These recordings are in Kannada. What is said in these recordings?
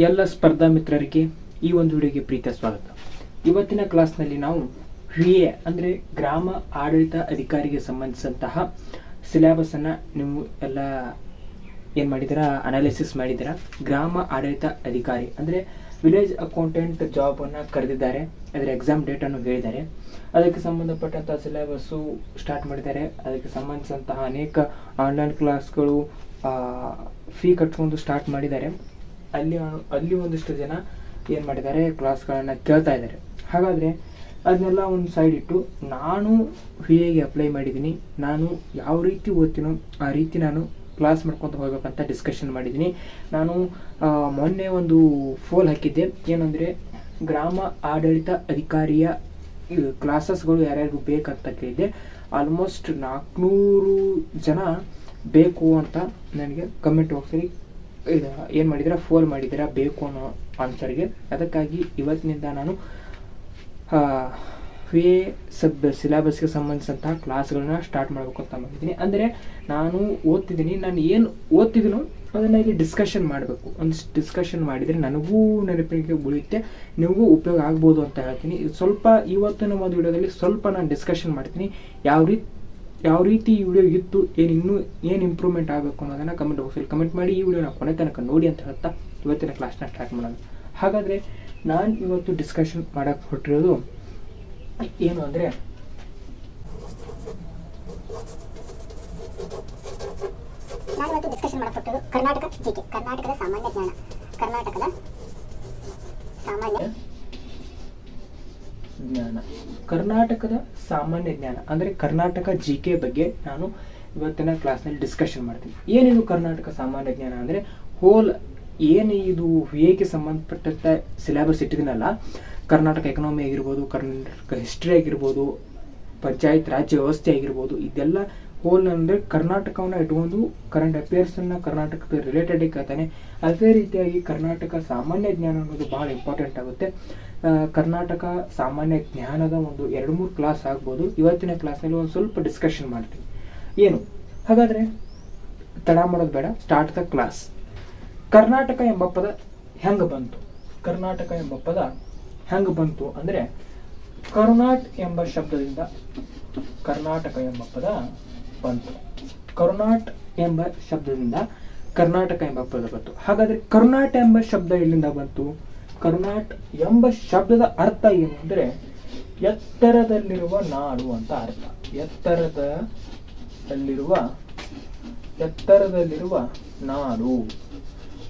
ಎಲ್ಲ ಸ್ಪರ್ಧಾ ಮಿತ್ರರಿಗೆ ಈ ಒಂದು ವಿಡಿಯೋಗೆ ಪ್ರೀತಿಯ ಸ್ವಾಗತ. ಇವತ್ತಿನ ಕ್ಲಾಸ್ನಲ್ಲಿ ನಾವು ವಿ ಎ ಅಂದರೆ ಗ್ರಾಮ ಆಡಳಿತ ಅಧಿಕಾರಿಗೆ ಸಂಬಂಧಿಸಿದಂತಹ ಸಿಲೆಬಸನ್ನು ನೀವು ಎಲ್ಲ ಏನು ಮಾಡಿದ್ದೀರಾ? ಅನಾಲಿಸಿಸ್ ಮಾಡಿದ್ದೀರಾ? ಗ್ರಾಮ ಆಡಳಿತ ಅಧಿಕಾರಿ ಅಂದರೆ ವಿಲೇಜ್ ಅಕೌಂಟೆಂಟ್ ಜಾಬನ್ನು ಕರೆದಿದ್ದಾರೆ. ಅದರ ಎಕ್ಸಾಮ್ ಡೇಟನ್ನು ಹೇಳಿದ್ದಾರೆ. ಅದಕ್ಕೆ ಸಂಬಂಧಪಟ್ಟಂಥ ಸಿಲೆಬಸ್ಸು ಸ್ಟಾರ್ಟ್ ಮಾಡಿದ್ದಾರೆ. ಅದಕ್ಕೆ ಸಂಬಂಧಿಸಿದಂತಹ ಅನೇಕ ಆನ್ಲೈನ್ ಕ್ಲಾಸ್ಗಳು ಫೀ ಕಟ್ಕೊಂಡು ಸ್ಟಾರ್ಟ್ ಮಾಡಿದ್ದಾರೆ. ಅಲ್ಲಿ ಅಲ್ಲಿ ಒಂದಿಷ್ಟು ಜನ ಏನು ಮಾಡಿದ್ದಾರೆ ಕ್ಲಾಸ್ಗಳನ್ನು ಕೇಳ್ತಾ ಇದ್ದಾರೆ. ಹಾಗಾದರೆ ಅದನ್ನೆಲ್ಲ ಒಂದು ಸೈಡ್ ಇಟ್ಟು ನಾನು ಹೇಗೆ ಅಪ್ಲೈ ಮಾಡಿದ್ದೀನಿ, ನಾನು ಯಾವ ರೀತಿ ಓದ್ತೀನೋ ಆ ರೀತಿ ನಾನು ಕ್ಲಾಸ್ ಮಾಡ್ಕೊತ ಹೋಗ್ಬೇಕಂತ ಡಿಸ್ಕಷನ್ ಮಾಡಿದ್ದೀನಿ. ನಾನು ಮೊನ್ನೆ ಒಂದು ಫೋಲ್ ಹಾಕಿದ್ದೆ. ಏನಂದರೆ ಗ್ರಾಮ ಆಡಳಿತ ಅಧಿಕಾರಿಯ ಕ್ಲಾಸಸ್ಗಳು ಯಾರ್ಯಾರಿಗೂ ಬೇಕಂತ ಕೇಳಿದ್ದೆ. ಆಲ್ಮೋಸ್ಟ್ ನಾಲ್ಕುನೂರು ಜನ ಬೇಕು ಅಂತ ನನಗೆ ಕಮೆಂಟ್ ಬಾಕ್ಸಲ್ಲಿ ಏನು ಮಾಡಿದ್ದೀರಾ ಫೋನ್ ಮಾಡಿದ್ದೀರಾ ಬೇಕು ಅನ್ನೋ ಆನ್ಸರ್ಗೆ ಅದಕ್ಕಾಗಿ ಇವತ್ತಿನಿಂದ ನಾನು ವೇ ಸಬ್ ಸಿಲೆಬಸ್ಗೆ ಸಂಬಂಧಿಸಿದಂತಹ ಕ್ಲಾಸ್ಗಳನ್ನ ಸ್ಟಾರ್ಟ್ ಮಾಡಬೇಕು ಅಂತ ಮಾಡಿದ್ದೀನಿ ಅಂದರೆ ನಾನು ಓದ್ತಿದ್ದೀನಿ. ನಾನು ಏನು ಓದ್ತಿದ್ದೀನೋ ಅದನ್ನು ಇಲ್ಲಿ ಡಿಸ್ಕಷನ್ ಮಾಡಬೇಕು. ಒಂದು ಡಿಸ್ಕಷನ್ ಮಾಡಿದರೆ ನನಗೂ ನೆನಪಿಗೆ ಉಳಿಯುತ್ತೆ. ನಿಮಗೂ ಉಪಯೋಗ ಆಗ್ಬೋದು ಅಂತ ಹೇಳ್ತೀನಿ. ಸ್ವಲ್ಪ ಇವತ್ತಿನ ಒಂದು ವಿಡಿಯೋದಲ್ಲಿ ಸ್ವಲ್ಪ ನಾನು ಡಿಸ್ಕಷನ್ ಮಾಡ್ತೀನಿ. ಯಾವ ರೀತಿ ಯಾವ ರೀತಿ ಈ ವಿಡಿಯೋ ಇತ್ತು, ಏನು ಇನ್ನೂ ಏನು ಇಂಪ್ರೂವ್ಮೆಂಟ್ ಆಗಬೇಕು ಅನ್ನೋದನ್ನು ಕಮೆಂಟ್ ಬಾಕ್ಸಲ್ಲಿ ಕಮೆಂಟ್ ಮಾಡಿ, ಈ ವಿಡಿಯೋನ ಕೊನೆ ತನಕ ನೋಡಿ ಅಂತ ಹೇಳ್ತಾ ಇವತ್ತಿನ ಕ್ಲಾಸ್ನ ಸ್ಟಾರ್ಟ್ ಮಾಡೋಣ. ಹಾಗಾದರೆ ನಾನು ಇವತ್ತು ಡಿಸ್ಕಷನ್ ಮಾಡೋಕ್ಕೆ ಹೊರಟಿರೋದು ಏನು ಅಂದರೆ ಕರ್ನಾಟಕ ಜಿ ಕರ್ನಾಟಕದ ಸಾಮಾನ್ಯ ಜ್ಞಾನ. ಕರ್ನಾಟಕದ ಸಾಮಾನ್ಯ ಜ್ಞಾನ. ಕರ್ನಾಟಕದ ಸಾಮಾನ್ಯ ಜ್ಞಾನ, ಅಂದರೆ ಕರ್ನಾಟಕ ಜಿ ಕೆ ಬಗ್ಗೆ ನಾನು ಇವತ್ತಿನ ಕ್ಲಾಸ್ನಲ್ಲಿ ಡಿಸ್ಕಷನ್ ಮಾಡ್ತೀನಿ. ಏನೇನು ಕರ್ನಾಟಕ ಸಾಮಾನ್ಯ ಜ್ಞಾನ ಅಂದರೆ? ಹೋಲ್ ಏನು ಇದು ಹೇಗೆ ಸಂಬಂಧಪಟ್ಟಂಥ ಸಿಲೆಬಸ್ ಇಟ್ಟಿದ್ದೀನಲ್ಲ ಕರ್ನಾಟಕ ಎಕನಾಮಿ ಆಗಿರ್ಬೋದು, ಕರ್ನಾಟಕ ಹಿಸ್ಟ್ರಿ ಆಗಿರ್ಬೋದು, ಪಂಚಾಯತ್ ರಾಜ್ಯ ವ್ಯವಸ್ಥೆ ಆಗಿರ್ಬೋದು, ಇದೆಲ್ಲ ಹೋಲ್ ಅಂದರೆ ಕರ್ನಾಟಕವನ್ನು ಇಟ್ಕೊಂಡು ಕರೆಂಟ್ ಅಫೇರ್ಸನ್ನು ಕರ್ನಾಟಕಕ್ಕೆ ರಿಲೇಟೆಡ್ ಕೇಳ್ತಾನೆ. ಅದೇ ರೀತಿಯಾಗಿ ಕರ್ನಾಟಕ ಸಾಮಾನ್ಯ ಜ್ಞಾನ ಅನ್ನೋದು ಭಾಳ ಇಂಪಾರ್ಟೆಂಟ್ ಆಗುತ್ತೆ. ಕರ್ನಾಟಕ ಸಾಮಾನ್ಯ ಜ್ಞಾನದ ಒಂದು ಎರಡು ಮೂರು ಕ್ಲಾಸ್ ಆಗ್ಬೋದು. ಇವತ್ತಿನ ಕ್ಲಾಸ್ನಲ್ಲಿ ಒಂದು ಸ್ವಲ್ಪ ಡಿಸ್ಕಷನ್ ಮಾಡ್ತೀನಿ. ಏನು? ಹಾಗಾದರೆ ತಡ ಮಾಡೋದು ಬೇಡ ಸ್ಟಾರ್ಟ್ ದ ಕ್ಲಾಸ್ ಕರ್ನಾಟಕ ಎಂಬ ಪದ ಹೆಂಗೆ ಬಂತು? ಕರ್ನಾಟಕ ಎಂಬ ಪದ ಹೆಂಗೆ ಬಂತು ಅಂದರೆ ಕರುನಾಟ್ ಎಂಬ ಶಬ್ದದಿಂದ ಕರ್ನಾಟಕ ಎಂಬ ಪದ ಬಂತು ಕರುನಾಟ್ ಎಂಬ ಶಬ್ದದಿಂದ ಕರ್ನಾಟಕ ಎಂಬ ಪದ ಬಂತು. ಹಾಗಾದ್ರೆ ಕರುನಾಟ ಎಂಬ ಶಬ್ದ ಎಲ್ಲಿಂದ ಬಂತು? ಕರುನಾಟ್ ಎಂಬ ಶಬ್ದದ ಅರ್ಥ ಏನು ಅಂದ್ರೆ ಎತ್ತರದಲ್ಲಿರುವ ನಾಡು ಅಂತ ಅರ್ಥ. ಎತ್ತರದಲ್ಲಿರುವ ಎತ್ತರದಲ್ಲಿರುವ ನಾಡು.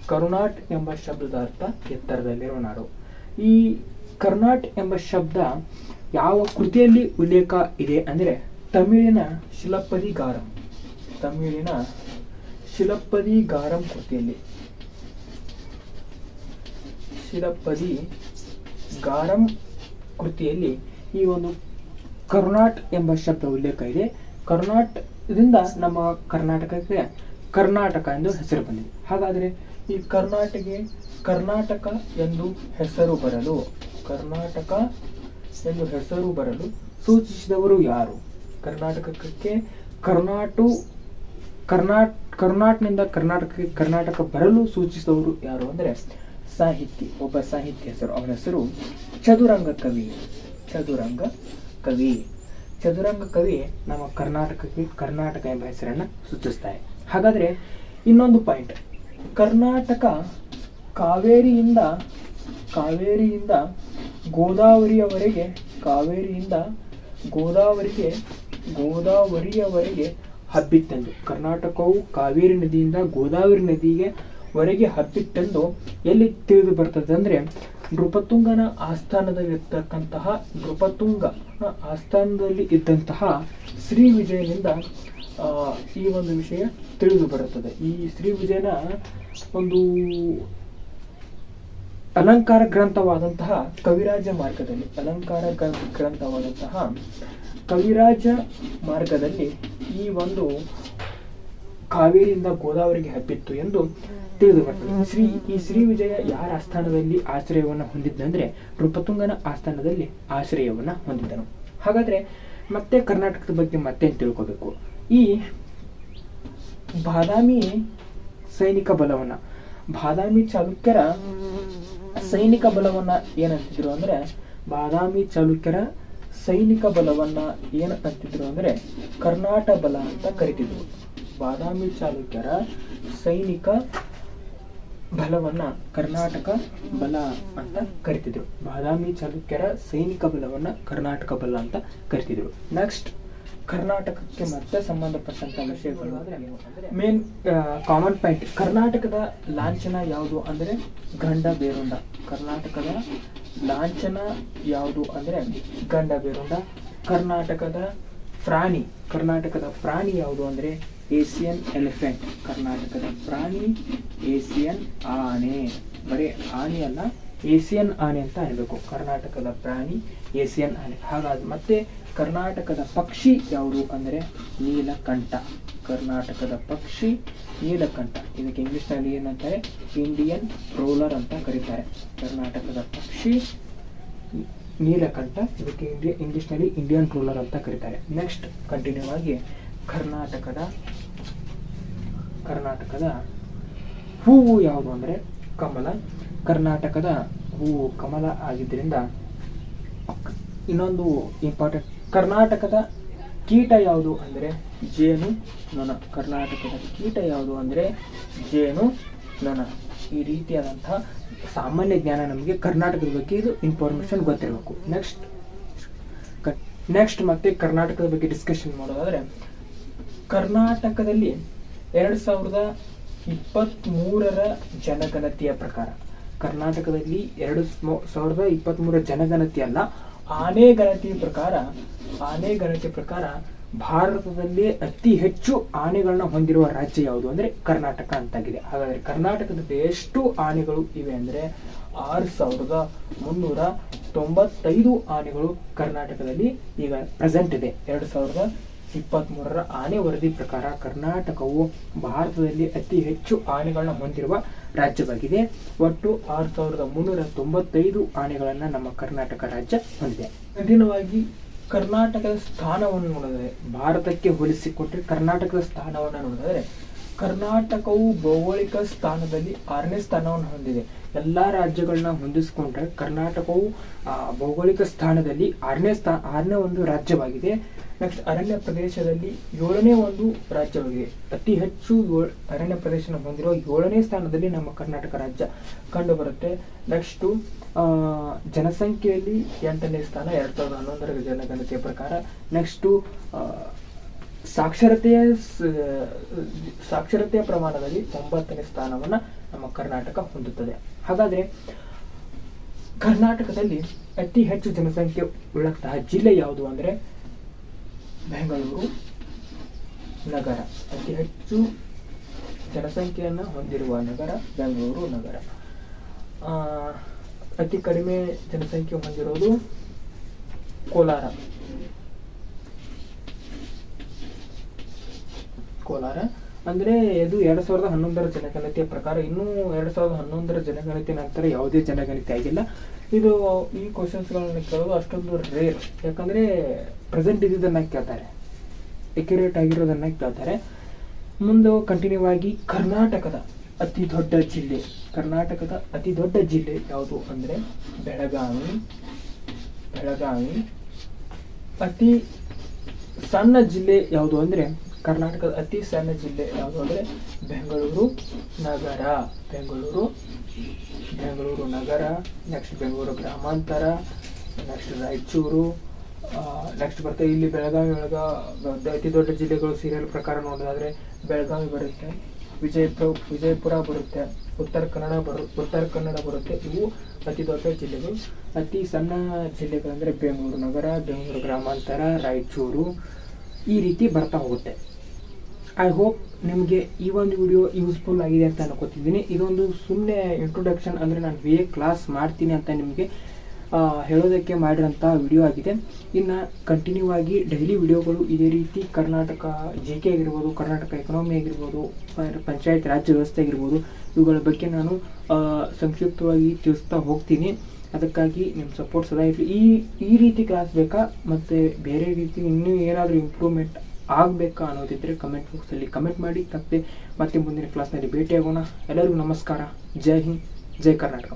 ಕರುನಾಟ್ ಎಂಬ ಶಬ್ದದ ಅರ್ಥ ಎತ್ತರದಲ್ಲಿರುವ ನಾಡು. ಈ ಕರ್ನಾಟ್ ಎಂಬ ಶಬ್ದ ಯಾವ ಕೃತಿಯಲ್ಲಿ ಉಲ್ಲೇಖ ಇದೆ ಅಂದರೆ ತಮಿಳಿನ ಶಿಲಪ್ಪದಿಗಾರಂ ತಮಿಳಿನ ಶಿಲಪ್ಪದಿಗಾರಂ ಕೃತಿಯಲ್ಲಿ. ಶಿಲಪ್ಪದಿ ಗಾರಂ ಕೃತಿಯಲ್ಲಿ ಈ ಒಂದು ಕರ್ನಾಟ್ ಎಂಬ ಶಬ್ದ ಉಲ್ಲೇಖ ಇದೆ. ಕರ್ನಾಟ್ ಇದರಿಂದ ನಮ್ಮ ಕರ್ನಾಟಕಕ್ಕೆ ಕರ್ನಾಟಕ ಎಂದು ಹೆಸರು ಬಂದಿದೆ. ಹಾಗಾದರೆ ಈ ಕರ್ನಾಟಕ ಕರ್ನಾಟಕ ಎಂದು ಹೆಸರು ಬರಲು, ಕರ್ನಾಟಕ ಎಂದು ಹೆಸರು ಬರಲು ಸೂಚಿಸಿದವರು ಯಾರು? ಕರ್ನಾಟಕಕ್ಕೆ ಕರ್ನಾಟು, ಕರ್ನಾಟ್ ಕರ್ನಾಟಕದಿಂದ ಕರ್ನಾಟಕಕ್ಕೆ ಕರ್ನಾಟಕ ಬರಲು ಸೂಚಿಸಿದವರು ಯಾರು ಅಂದರೆ ಸಾಹಿತಿ, ಒಬ್ಬ ಸಾಹಿತ್ಯ ಹೆಸರು. ಅವನ ಹೆಸರು ಚದುರಂಗ ಕವಿ. ಚದುರಂಗ ಕವಿ. ಚದುರಂಗ ಕವಿ ನಮ್ಮ ಕರ್ನಾಟಕಕ್ಕೆ ಕರ್ನಾಟಕ ಎಂಬ ಹೆಸರನ್ನು ಸೂಚಿಸ್ತಾರೆ. ಹಾಗಾದರೆ ಇನ್ನೊಂದು ಪಾಯಿಂಟ್ ಕರ್ನಾಟಕ ಕಾವೇರಿಯಿಂದ ಕಾವೇರಿಯಿಂದ ಗೋದಾವರಿಯವರೆಗೆ, ಕಾವೇರಿಯಿಂದ ಗೋದಾವರಿಗೆ ಗೋದಾವರಿಯವರೆಗೆ ಹಬ್ಬಿತ್ತೆಂದು. ಕರ್ನಾಟಕವು ಕಾವೇರಿ ನದಿಯಿಂದ ಗೋದಾವರಿ ನದಿಗೆ ವರೆಗೆ ಹಬ್ಬಿತ್ತೆಂದು ಎಲ್ಲಿ ತಿಳಿದು ಬರ್ತದೆ ಅಂದರೆ ನೃಪತುಂಗನ ಆಸ್ಥಾನದಲ್ಲಿರ್ತಕ್ಕಂತಹ ನೃಪತುಂಗ ಆಸ್ಥಾನದಲ್ಲಿ ಇದ್ದಂತಹ ಶ್ರೀ ವಿಜಯನಿಂದ ಈ ಒಂದು ವಿಷಯ ತಿಳಿದು ಬರುತ್ತದೆ. ಈ ಶ್ರೀ ವಿಜಯನ ಒಂದು ಅಲಂಕಾರ ಗ್ರಂಥವಾದಂತಹ ಕವಿರಾಜ ಮಾರ್ಗದಲ್ಲಿ, ಅಲಂಕಾರ ಗ್ರ- ಗ್ರಂಥವಾದಂತಹ ಕವಿರಾಜ ಮಾರ್ಗದಲ್ಲಿ ಈ ಒಂದು ಕಾವೇರಿಯಿಂದ ಗೋದಾವರಿಗೆ ಹಬ್ಬಿತ್ತು ಎಂದು ತಿಳಿದು ಬರ್ತದೆ ಶ್ರೀ, ಈ ಶ್ರೀ ವಿಜಯ ಯಾರ ಆಸ್ಥಾನದಲ್ಲಿ ಆಶ್ರಯವನ್ನು ಹೊಂದಿದ್ದಂದ್ರೆ ನೃಪತುಂಗನ ಆಸ್ಥಾನದಲ್ಲಿ ಆಶ್ರಯವನ್ನ ಹೊಂದಿದ್ದನು. ಹಾಗಾದ್ರೆ ಮತ್ತೆ ಕರ್ನಾಟಕದ ಬಗ್ಗೆ ಮತ್ತೆ ತಿಳ್ಕೋಬೇಕು? ಈ ಬಾದಾಮಿ ಸೈನಿಕ ಬಲವನ್ನ, ಬಾದಾಮಿ ಚಾಲುಕ್ಯರ ಸೈನಿಕ ಬಲವನ್ನ ಏನಂತಿದ್ರು ಅಂದ್ರೆ, ಬಾದಾಮಿ ಚಾಲುಕ್ಯರ ಸೈನಿಕ ಬಲವನ್ನ ಏನ್ ಅಂತಿದ್ರು ಅಂದ್ರೆ ಕರ್ನಾಟ ಬಲ ಅಂತ ಕರಿತಿದ್ರು. ಬಾದಾಮಿ ಚಾಲುಕ್ಯರ ಸೈನಿಕ ಬಲವನ್ನ ಕರ್ನಾಟಕ ಬಲ ಅಂತ ಕರಿತಿದ್ರು. ಬಾದಾಮಿ ಚಾಲುಕ್ಯರ ಸೈನಿಕ ಬಲವನ್ನ ಕರ್ನಾಟಕ ಬಲ ಅಂತ ಕರಿತಿದ್ರು. ನೆಕ್ಸ್ಟ್ ಕರ್ನಾಟಕಕ್ಕೆ ಮತ್ತೆ ಸಂಬಂಧಪಟ್ಟಂತ ವಿಷಯಗಳು ಅಂದ್ರೆ ಮೇನ್ ಕಾಮನ್ ಪಾಯಿಂಟ್ ಕರ್ನಾಟಕದ ಲಾಂಛನ ಯಾವುದು ಅಂದ್ರೆ ಗಂಡ ಬೇರುಂಡ ಕರ್ನಾಟಕದ ಲಾಂಛನ ಯಾವುದು ಅಂದರೆ ಗಂಡ ಬೇರುಂಡ ಕರ್ನಾಟಕದ ಪ್ರಾಣಿ ಕರ್ನಾಟಕದ ಪ್ರಾಣಿ ಯಾವುದು ಅಂದರೆ ಏಷಿಯನ್ ಎಲಿಫೆಂಟ್. ಕರ್ನಾಟಕದ ಪ್ರಾಣಿ ಏಷಿಯನ್ ಆನೆ. ಬರೀ ಆನೆ ಅಲ್ಲ ಏಷಿಯನ್ ಆನೆ ಅಂತ ಅನ್ಬೇಕು ಕರ್ನಾಟಕದ ಪ್ರಾಣಿ ಏಷಿಯನ್ ಆನೆ. ಹಾಗಾದ್ರೆ ಮತ್ತೆ ಕರ್ನಾಟಕದ ಪಕ್ಷಿ ಯಾವುದು ಅಂದರೆ ನೀಲಕಂಠ. ಕರ್ನಾಟಕದ ಪಕ್ಷಿ ನೀಲಕಂಠ. ಇದಕ್ಕೆ ಇಂಗ್ಲಿಷ್ನಲ್ಲಿ ಏನಂತಾರೆ? ಇಂಡಿಯನ್ ರೋಲರ್ ಅಂತ ಕರೀತಾರೆ. ಕರ್ನಾಟಕದ ಪಕ್ಷಿ ನೀಲಕಂಠ. ಇದಕ್ಕೆ ಇಂಡಿಯ ಇಂಗ್ಲಿಷ್ನಲ್ಲಿ ಇಂಡಿಯನ್ ರೋಲರ್ ಅಂತ ಕರೀತಾರೆ. ನೆಕ್ಸ್ಟ್ ಕಂಟಿನ್ಯೂ ಆಗಿ. ಕರ್ನಾಟಕದ ಕರ್ನಾಟಕದ ಹೂವು ಯಾವುದು ಅಂದರೆ? ಕಮಲ. ಕರ್ನಾಟಕದ ಹೂವು ಕಮಲ ಆಗಿದ್ದರಿಂದ ಇನ್ನೊಂದು ಇಂಪಾರ್ಟೆಂಟ್ ಕರ್ನಾಟಕದ ಕೀಟ ಯಾವುದು ಅಂದರೆ ಜೇನು ನೊಣ. ಕರ್ನಾಟಕದ ಕೀಟ ಯಾವುದು ಅಂದರೆ ಜೇನು ನೊಣ. ಈ ರೀತಿಯಾದಂತಹ ಸಾಮಾನ್ಯ ಜ್ಞಾನ ನಮಗೆ ಕರ್ನಾಟಕದ ಬಗ್ಗೆ ಇದು ಇನ್ಫಾರ್ಮೇಷನ್ ಗೊತ್ತಿರಬೇಕು. ನೆಕ್ಸ್ಟ್ ನೆಕ್ಸ್ಟ್ ಮತ್ತೆ ಕರ್ನಾಟಕದ ಬಗ್ಗೆ ಡಿಸ್ಕಷನ್ ಮಾಡೋದಾದರೆ, ಕರ್ನಾಟಕದಲ್ಲಿ ಎರಡು ಸಾವಿರದ ಇಪ್ಪತ್ತ್ ಮೂರರ ಜನಗಣತಿಯ ಪ್ರಕಾರ, ಕರ್ನಾಟಕದಲ್ಲಿ ಎರಡು ಸಾವಿರದ ಇಪ್ಪತ್ತ್ ಮೂರರ ಜನಗಣತಿ ಅಲ್ಲ ಆನೆ ಗಣತಿ ಪ್ರಕಾರ, ಆನೆ ಗಣತಿ ಪ್ರಕಾರ ಭಾರತದಲ್ಲಿ ಅತಿ ಹೆಚ್ಚು ಆನೆಗಳನ್ನ ಹೊಂದಿರುವ ರಾಜ್ಯ ಯಾವುದು ಅಂದ್ರೆ ಕರ್ನಾಟಕ ಅಂತಾಗಿದೆ. ಹಾಗಾದ್ರೆ ಕರ್ನಾಟಕದಲ್ಲಿ ಎಷ್ಟು ಆನೆಗಳು ಇವೆ ಅಂದ್ರೆ ಆರು ಸಾವಿರದ ಮುನ್ನೂರ ತೊಂಬತ್ತೈದು ಆನೆಗಳು ಕರ್ನಾಟಕದಲ್ಲಿ ಈಗ ಪ್ರೆಸೆಂಟ್ ಇದೆ. ಎರಡು ಸಾವಿರದ ಇಪ್ಪತ್ತ್ ಮೂರರ ಆನೆ ವರದಿ ಪ್ರಕಾರ ಕರ್ನಾಟಕವು ಭಾರತದಲ್ಲಿ ಅತಿ ಹೆಚ್ಚು ಆನೆಗಳನ್ನ ಹೊಂದಿರುವ ರಾಜ್ಯವಾಗಿದೆ. ಒಟ್ಟು ಆರು ಸಾವಿರದ ಮುನ್ನೂರ ತೊಂಬತ್ತೈದು ಆನೆಗಳನ್ನು ನಮ್ಮ ಕರ್ನಾಟಕ ರಾಜ್ಯ ಹೊಂದಿದೆ. ಕಠಿಣವಾಗಿ ಕರ್ನಾಟಕದ ಸ್ಥಾನವನ್ನು ನೋಡಿದರೆ, ಭಾರತಕ್ಕೆ ಹೋಲಿಸಿಕೊಟ್ರೆ ಕರ್ನಾಟಕದ ಸ್ಥಾನವನ್ನು ನೋಡಿದರೆ, ಕರ್ನಾಟಕವು ಭೌಗೋಳಿಕ ಸ್ಥಾನದಲ್ಲಿ ಆರನೇ ಸ್ಥಾನವನ್ನು ಹೊಂದಿದೆ. ಎಲ್ಲಾ ರಾಜ್ಯಗಳನ್ನ ಹೊಂದಿಸಿಕೊಂಡ್ರೆ ಕರ್ನಾಟಕವು ಭೌಗೋಳಿಕ ಸ್ಥಾನದಲ್ಲಿ ಆರನೇ ಸ್ಥಾನ ಆರನೇ ಒಂದು ರಾಜ್ಯವಾಗಿದೆ. ನೆಕ್ಸ್ಟ್ ಅರಣ್ಯ ಪ್ರದೇಶದಲ್ಲಿ ಏಳನೇ ಒಂದು ರಾಜ್ಯವಾಗಿದೆ. ಅತಿ ಹೆಚ್ಚು ಅರಣ್ಯ ಪ್ರದೇಶ ಹೊಂದಿರುವ ಏಳನೇ ಸ್ಥಾನದಲ್ಲಿ ನಮ್ಮ ಕರ್ನಾಟಕ ರಾಜ್ಯ ಕಂಡುಬರುತ್ತೆ. ನೆಕ್ಸ್ಟು ಜನಸಂಖ್ಯೆಯಲ್ಲಿ ಎಂಟನೇ ಸ್ಥಾನ, ಎರಡು ಸಾವಿರದ ಹನ್ನೊಂದರ ಜನಗಣತಿಯ ಪ್ರಕಾರ. ನೆಕ್ಸ್ಟು ಸಾಕ್ಷರತೆಯ ಸಾಕ್ಷರತೆಯ ಪ್ರಮಾಣದಲ್ಲಿ ಒಂಬತ್ತನೇ ಸ್ಥಾನವನ್ನು ನಮ್ಮ ಕರ್ನಾಟಕ ಹೊಂದುತ್ತದೆ. ಹಾಗಾದರೆ, ಕರ್ನಾಟಕದಲ್ಲಿ ಅತಿ ಹೆಚ್ಚು ಜನಸಂಖ್ಯೆ ಉಳ್ಳಂತಹ ಜಿಲ್ಲೆ ಯಾವುದು ಅಂದ್ರೆ ಬೆಂಗಳೂರು ನಗರ. ಅತಿ ಹೆಚ್ಚು ಜನಸಂಖ್ಯೆಯನ್ನು ಹೊಂದಿರುವ ನಗರ ಬೆಂಗಳೂರು ನಗರ. ಅತಿ ಕಡಿಮೆ ಜನಸಂಖ್ಯೆ ಹೊಂದಿರೋದು ಕೋಲಾರ. ಕೋಲಾರ. ಅಂದ್ರೆ ಇದು ಎರಡು ಸಾವಿರದ ಹನ್ನೊಂದರ ಜನಗಣತಿಯ ಪ್ರಕಾರ ಇನ್ನೂ ಎರಡು ಸಾವಿರದ ಹನ್ನೊಂದರ ಜನಗಣತಿ ನಂತರ ಯಾವುದೇ ಜನಗಣತಿ ಆಗಿಲ್ಲ. ಇದು ಈ ಕ್ವಶನ್ಸ್ಗಳನ್ನ ಕೇಳೋದು ಅಷ್ಟೊಂದು ರೇರ್ ಯಾಕಂದ್ರೆ ಪ್ರೆಸೆಂಟ್ ಇದ್ದಿದ್ದನ್ನು ಕೇಳ್ತಾರೆ. ಎಕ್ಯುರೇಟ್ ಆಗಿರೋದನ್ನ ಕೇಳ್ತಾರೆ. ಮುಂದೆ ಕಂಟಿನ್ಯೂ ಆಗಿ ಕರ್ನಾಟಕದ ಅತಿ ದೊಡ್ಡ ಜಿಲ್ಲೆ, ಕರ್ನಾಟಕದ ಅತಿ ದೊಡ್ಡ ಜಿಲ್ಲೆ ಯಾವುದು ಅಂದ್ರೆ ಬೆಳಗಾವಿ. ಬೆಳಗಾವಿ ಅತಿ ಸಣ್ಣ ಜಿಲ್ಲೆ ಯಾವುದು ಅಂದ್ರೆ ಕರ್ನಾಟಕದ ಅತಿ ಸಣ್ಣ ಜಿಲ್ಲೆ ಯಾವುದು ಅಂದರೆ ಬೆಂಗಳೂರು ನಗರ. ಬೆಂಗಳೂರು ಬೆಂಗಳೂರು ನಗರ ನೆಕ್ಸ್ಟ್ ಬೆಂಗಳೂರು ಗ್ರಾಮಾಂತರ ನೆಕ್ಸ್ಟ್ ರಾಯಚೂರು ನೆಕ್ಸ್ಟ್ ಬರ್ತದೆ ಇಲ್ಲಿ ಬೆಳಗಾವಿ ಒಳಗ ಅತಿ ದೊಡ್ಡ ಜಿಲ್ಲೆಗಳು ಸೀರಿಯಲ್ ಪ್ರಕಾರ ನೋಡೋದಾದ್ರೆ ಬೆಳಗಾವಿ ಬರುತ್ತೆ ವಿಜಯಪುರ ವಿಜಯಪುರ ಬರುತ್ತೆ, ಉತ್ತರ ಕನ್ನಡ ಬರು, ಉತ್ತರ ಕನ್ನಡ ಬರುತ್ತೆ. ಇವು ಅತಿ ದೊಡ್ಡ ಜಿಲ್ಲೆಗಳು. ಅತಿ ಸಣ್ಣ ಜಿಲ್ಲೆಗಳಂದರೆ ಬೆಂಗಳೂರು ನಗರ, ಬೆಂಗಳೂರು ಗ್ರಾಮಾಂತರ, ರಾಯಚೂರು ಈ ರೀತಿ ಬರ್ತಾ ಹೋಗುತ್ತೆ. ಐ ಹೋಪ್ ನಿಮಗೆ ಈ ಒಂದು ವಿಡಿಯೋ ಯೂಸ್ಫುಲ್ ಆಗಿದೆ ಅಂತ ಅನ್ಕೋತಿದ್ದೀನಿ. ಇದೊಂದು ಸುಮ್ಮನೆ ಇಂಟ್ರೊಡಕ್ಷನ್ ಅಂದರೆ ನಾನು ಬಿ ಕ್ಲಾಸ್ ಮಾಡ್ತೀನಿ ಅಂತ ನಿಮಗೆ ಹೇಳೋದಕ್ಕೆ ಮಾಡಿರೋಂಥ ವಿಡಿಯೋ ಆಗಿದೆ. ಇನ್ನು ಕಂಟಿನ್ಯೂ ಆಗಿ ಡೈಲಿ ವಿಡಿಯೋಗಳು ಇದೇ ರೀತಿ ಕರ್ನಾಟಕ ಜಿ ಕೆ ಆಗಿರ್ಬೋದು, ಕರ್ನಾಟಕ ಎಕನಾಮಿ ಆಗಿರ್ಬೋದು ಪಂಚಾಯತ್ ರಾಜ್ಯ ವ್ಯವಸ್ಥೆ ಆಗಿರ್ಬೋದು, ಇವುಗಳ ಬಗ್ಗೆ ನಾನು ಸಂಕ್ಷಿಪ್ತವಾಗಿ ತಿಳಿಸ್ತಾ ಹೋಗ್ತೀನಿ. ಅದಕ್ಕಾಗಿ ನಿಮ್ಮ ಸಪೋರ್ಟ್ ಸದಾ ಈ ಈ ರೀತಿ ಕ್ಲಾಸ್ ಬೇಕಾ? ಮತ್ತು ಬೇರೆ ರೀತಿ ಇನ್ನೂ ಏನಾದರೂ ಇಂಪ್ರೂವ್ಮೆಂಟ್ ಆಗಬೇಕಾ ಅನ್ನೋದಿದ್ದರೆ ಕಮೆಂಟ್ ಬಾಕ್ಸಲ್ಲಿ ಕಮೆಂಟ್ ಮಾಡಿ ತಪ್ಪದೆ ಮತ್ತೆ ಮುಂದಿನ ಕ್ಲಾಸ್ನಲ್ಲಿ ಭೇಟಿಯಾಗೋಣ. ಎಲ್ಲರಿಗೂ ನಮಸ್ಕಾರ. ಜೈ ಹಿಂದ್, ಜೈ ಕರ್ನಾಟಕ.